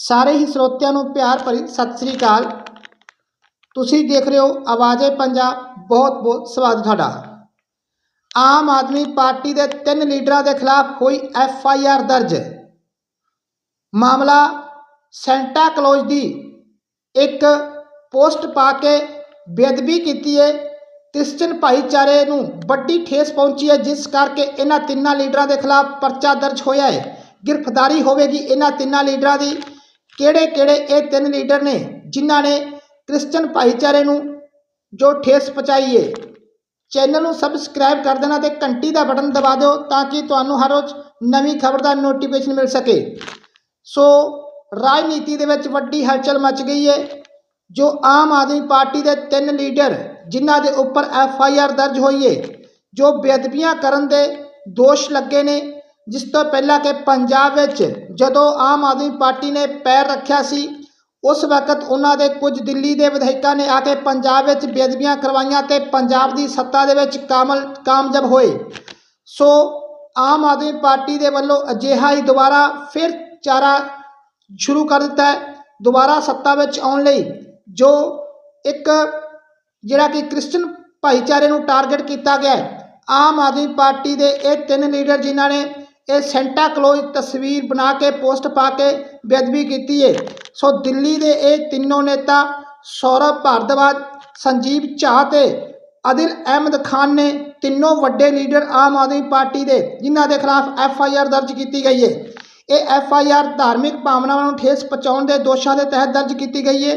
ਸਾਰੇ ਹੀ ਸਰੋਤਿਆਂ ਨੂੰ ਪਿਆਰ ਭਰੀ ਸਤਿ ਸ੍ਰੀ ਅਕਾਲ। ਤੁਸੀਂ ਦੇਖ ਰਹੇ ਹੋ ਆਵਾਜ਼ੇ ਪੰਜਾਬ ਬਹੁਤ ਬਹੁਤ ਸਵਾਗਤ ਤੁਹਾਡਾ। ਆਮ ਆਦਮੀ ਪਾਰਟੀ ਦੇ ਤਿੰਨ ਲੀਡਰਾਂ ਦੇ ਖਿਲਾਫ ਹੋਈ ਐਫ ਆਈ ਆਰ ਦਰਜ। ਮਾਮਲਾ ਸੈਂਟਾ ਕਲੋਜ਼ ਦੀ ਇੱਕ ਪੋਸਟ ਪਾ ਕੇ ਬੇਅਦਬੀ ਕੀਤੀ ਹੈ ਕ੍ਰਿਸਚਨ ਭਾਈਚਾਰੇ ਨੂੰ ਵੱਡੀ ਠੇਸ ਪਹੁੰਚੀ ਹੈ ਜਿਸ ਕਰਕੇ ਇਹਨਾਂ ਤਿੰਨਾਂ ਲੀਡਰਾਂ ਦੇ ਖਿਲਾਫ ਪਰਚਾ ਦਰਜ ਹੋਇਆ ਹੈ ਗ੍ਰਿਫਤਾਰੀ ਹੋਵੇਗੀ ਇਹਨਾਂ ਤਿੰਨਾਂ ਲੀਡਰਾਂ ਦੀ। ਕਿਹੜੇ ਕਿਹੜੇ ਇਹ ਤਿੰਨ ਲੀਡਰ ਨੇ ਜਿਨ੍ਹਾਂ ਨੇ ਕ੍ਰਿਸਚਨ ਭਾਈਚਾਰੇ ਨੂੰ ਜੋ ਠੇਸ ਪਹੁੰਚਾਈ ਹੈ ਚੈਨਲ ਨੂੰ ਸਬਸਕ੍ਰਾਈਬ ਕਰ ਦੇਣਾ ਤੇ ਘੰਟੀ ਦਾ ਬਟਨ ਦਬਾ ਦਿਓ ਤਾਂ ਕਿ ਤੁਹਾਨੂੰ ਹਰ ਰੋਜ਼ ਨਵੀਂ ਖਬਰ ਦਾ ਨੋਟੀਫਿਕੇਸ਼ਨ ਮਿਲ ਸਕੇ। ਸੋ ਰਾਜਨੀਤੀ ਦੇ ਵਿੱਚ ਵੱਡੀ ਹਲਚਲ ਮਚ ਗਈ ਹੈ ਜੋ ਆਮ ਆਦਮੀ ਪਾਰਟੀ ਦੇ ਤਿੰਨ ਲੀਡਰ ਜਿਨ੍ਹਾਂ ਦੇ ਉੱਪਰ ਐਫ ਆਈ ਆਰ ਦਰਜ ਹੋਈ ਹੈ ਜੋ ਬੇਅਦਬੀਆਂ ਕਰਨ ਦੇ ਦੋਸ਼ ਲੱਗੇ ਨੇ ਜਿਸ ਤੋਂ ਪਹਿਲਾਂ ਕਿ ਪੰਜਾਬ ਵਿੱਚ ਜਦੋਂ ਆਮ ਆਦਮੀ ਪਾਰਟੀ ਨੇ ਪੈਰ ਰੱਖਿਆ ਸੀ, ਉਸ ਵਕਤ ਉਹਨਾਂ ਦੇ ਕੁਝ ਦਿੱਲੀ ਦੇ ਵਿਧਾਇਕਾਂ ਨੇ ਆ ਕੇ ਪੰਜਾਬ ਵਿੱਚ ਬੇਅਦਬੀਆਂ ਕਰਵਾਈਆਂ ਤੇ ਪੰਜਾਬ ਦੀ ਸੱਤਾ ਦੇ ਵਿੱਚ ਕਾਮਲ, ਕਾਮਯਾਬ ਹੋਏ। ਸੋ ਆਮ ਆਦਮੀ ਪਾਰਟੀ ਦੇ ਵੱਲੋਂ ਅਜਿਹਾ ਹੀ ਦੁਬਾਰਾ ਫਿਰ ਚਾਰਾ ਸ਼ੁਰੂ ਕਰ ਦਿੱਤਾ ਹੈ, ਦੁਬਾਰਾ ਸੱਤਾ ਵਿੱਚ ਆਉਣ ਲਈ, ਜੋ ਇੱਕ ਜਿਹੜਾ ਕਿ ਕ੍ਰਿਸਚਨ ਭਾਈਚਾਰੇ ਨੂੰ ਟਾਰਗੇਟ ਕੀਤਾ ਗਿਆ ਹੈ। ਆਮ ਆਦਮੀ ਪਾਰਟੀ ਦੇ ਇਹ ਤਿੰਨ ਲੀਡਰ ਜਿਨ੍ਹਾਂ ਨੇ ਇਹ ਸੈਂਟਾ ਕਲੋਜ਼ ਤਸਵੀਰ ਬਣਾ ਕੇ, ਪੋਸਟ ਪਾ ਕੇ ਬੇਅਦਬੀ ਕੀਤੀ ਹੈ ਸੋ ਦਿੱਲੀ ਦੇ ਇਹ ਤਿੰਨੋਂ ਨੇਤਾ ਸੌਰਵ ਭਾਰਦਵਾਜ, ਸੰਜੀਵ ਝਾ ਤੇ ਅਦਿਲ ਅਹਿਮਦ ਖਾਨ ਨੇ ਤਿੰਨੋਂ ਵੱਡੇ ਲੀਡਰ ਆਮ ਆਦਮੀ ਪਾਰਟੀ ਦੇ, ਜਿਨ੍ਹਾਂ ਦੇ ਖਿਲਾਫ ਐਫ ਆਈ ਆਰ ਦਰਜ ਕੀਤੀ ਗਈ ਹੈ ਇਹ ਐਫ ਆਈ ਆਰ ਧਾਰਮਿਕ ਭਾਵਨਾਵਾਂ ਨੂੰ ਠੇਸ ਪਹੁੰਚਾਉਣ ਦੇ ਦੋਸ਼ਾਂ ਦੇ ਤਹਿਤ ਦਰਜ ਕੀਤੀ ਗਈ ਹੈ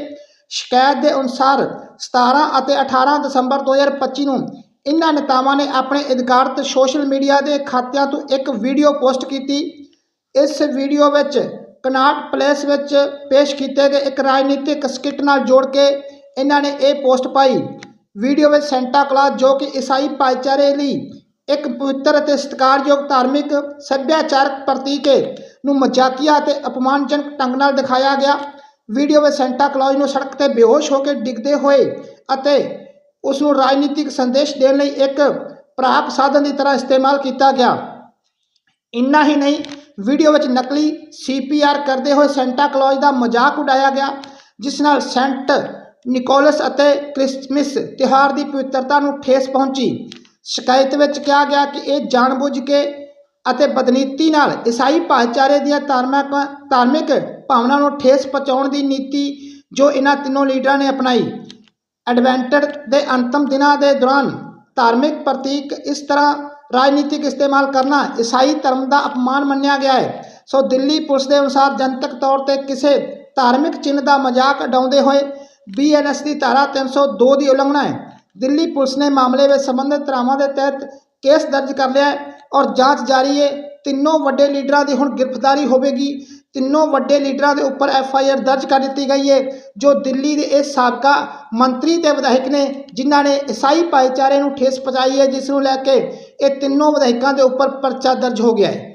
ਸ਼ਿਕਾਇਤ ਦੇ ਅਨੁਸਾਰ 17 ਅਤੇ 18 ਦਸੰਬਰ 2025 ਨੂੰ ਇਹਨਾਂ ਨੇਤਾਵਾਂ ਨੇ ਆਪਣੇ ਅਧਿਕਾਰਤ ਸੋਸ਼ਲ ਮੀਡੀਆ ਦੇ ਖਾਤਿਆਂ ਤੋਂ ਇੱਕ ਵੀਡੀਓ ਪੋਸਟ ਕੀਤੀ। ਇਸ ਵੀਡੀਓ ਵਿੱਚ ਕਨਾਟ ਪਲੇਸ ਵਿੱਚ ਪੇਸ਼ ਕੀਤੇ ਗਏ ਇੱਕ ਰਾਜਨੀਤਿਕ ਸਕਿੱਟ ਨਾਲ ਜੋੜ ਕੇ ਇਹਨਾਂ ਨੇ ਇਹ ਪੋਸਟ ਪਾਈ। ਵੀਡੀਓ ਵਿੱਚ ਸੈਂਟਾ ਕਲਾਸ ਜੋ ਕਿ ਈਸਾਈ ਭਾਈਚਾਰੇ ਲਈ ਇੱਕ ਪਵਿੱਤਰ ਅਤੇ ਸਤਿਕਾਰਯੋਗ ਧਾਰਮਿਕ ਸੱਭਿਆਚਾਰਕ ਪ੍ਰਤੀਕ ਹੈ ਨੂੰ ਮਜ਼ਾਕੀਆ ਅਤੇ ਅਪਮਾਨਜਨਕ ਢੰਗ ਨਾਲ ਦਿਖਾਇਆ ਗਿਆ। ਵੀਡੀਓ ਵਿੱਚ ਸੈਂਟਾ ਕਲੌਜ ਨੂੰ ਸੜਕ ਤੇ ਬੇਹੋਸ਼ ਹੋ ਕੇ ਡਿੱਗਦੇ ਹੋਏ ਅਤੇ ਉਸ ਨੂੰ ਰਾਜਨੀਤਿਕ ਸੰਦੇਸ਼ ਦੇਣ ਲਈ ਇੱਕ ਪ੍ਰਾਪ ਸਾਧਨ ਦੀ ਤਰ੍ਹਾਂ ਇਸਤੇਮਾਲ ਕੀਤਾ ਗਿਆ। ਇੰਨਾ ਹੀ ਨਹੀਂ, ਵੀਡੀਓ ਵਿੱਚ ਨਕਲੀ ਸੀਪੀਆਰ ਕਰਦੇ ਹੋਏ ਸੈਂਟਾ ਕਲੌਜ ਦਾ ਮਜ਼ਾਕ ਉਡਾਇਆ ਗਿਆ, ਜਿਸ ਨਾਲ ਸੈਂਟ ਨਿਕੋਲਸ ਅਤੇ ਕ੍ਰਿਸਮਸ ਤਿਉਹਾਰ ਦੀ ਪਵਿੱਤਰਤਾ ਨੂੰ ਠੇਸ ਪਹੁੰਚੀ। ਸ਼ਿਕਾਇਤ ਵਿੱਚ ਕਿਹਾ ਗਿਆ ਕਿ ਇਹ ਜਾਣਬੁੱਝ ਕੇ ਅਤੇ ਬਦਨੀਤੀ ਨਾਲ ਈਸਾਈ ਭਾਈਚਾਰੇ ਦੀਆਂ ਧਾਰਮਿਕ ਧਾਰਮਿਕ ਭਾਵਨਾ ਨੂੰ ਠੇਸ ਪਹੁੰਚਾਉਣ ਦੀ ਨੀਤੀ ਜੋ ਇਹਨਾਂ ਤਿੰਨੋਂ ਲੀਡਰਾਂ ਨੇ ਅਪਣਾਈ। ਐਡਵੈਂਟਰ ਦੇ ਅੰਤਮ ਦਿਨਾਂ ਦੇ ਦੌਰਾਨ ਧਾਰਮਿਕ ਪ੍ਰਤੀਕ ਇਸ ਤਰ੍ਹਾਂ ਰਾਜਨੀਤਿਕ ਇਸਤੇਮਾਲ ਕਰਨਾ ਈਸਾਈ ਧਰਮ ਦਾ ਅਪਮਾਨ ਮੰਨਿਆ ਗਿਆ ਹੈ। ਸੋ ਦਿੱਲੀ ਪੁਲਿਸ ਦੇ ਅਨੁਸਾਰ ਜਨਤਕ ਤੌਰ ਤੇ ਕਿਸੇ ਧਾਰਮਿਕ ਚਿੰਨ੍ਹ ਦਾ ਮਜ਼ਾਕ ਉਡਾਉਂਦੇ ਹੋਏ ਬੀਐਨਐਸ ਦੀ ਧਾਰਾ 302 ਦੀ ਉਲੰਘਣਾ ਹੈ। ਦਿੱਲੀ ਪੁਲਿਸ ਨੇ ਮਾਮਲੇ ਵਿੱਚ ਸੰਬੰਧਿਤ ਧਾਰਾਵਾਂ ਦੇ ਤਹਿਤ ਕੇਸ ਦਰਜ ਕਰ ਲਿਆ ਹੈ ਔਰ ਜਾਂਚ ਜਾਰੀ ਹੈ। ਤਿੰਨੋਂ ਵੱਡੇ ਲੀਡਰਾਂ ਦੀ ਹੁਣ ਗ੍ਰਿਫਤਾਰੀ ਹੋਵੇਗੀ। ਤਿੰਨੋਂ ਵੱਡੇ ਲੀਡਰਾਂ ਦੇ ਉੱਪਰ ਐਫ ਆਈ ਆਰ ਦਰਜ ਕਰ ਦਿੱਤੀ ਗਈ ਹੈ, ਜੋ ਦਿੱਲੀ ਦੇ ਇਹ ਸਾਬਕਾ ਮੰਤਰੀ ਤੇ ਵਿਧਾਇਕ ਨੇ, ਜਿਨ੍ਹਾਂ ਨੇ ਈਸਾਈ ਭਾਈਚਾਰੇ ਨੂੰ ਠੇਸ ਪਹੁੰਚਾਈ ਹੈ, ਜਿਸ ਨੂੰ ਲੈ ਕੇ ਇਹ ਤਿੰਨੋਂ ਵਿਧਾਇਕਾਂ ਦੇ ਉੱਪਰ ਪਰਚਾ ਦਰਜ ਹੋ ਗਿਆ ਹੈ।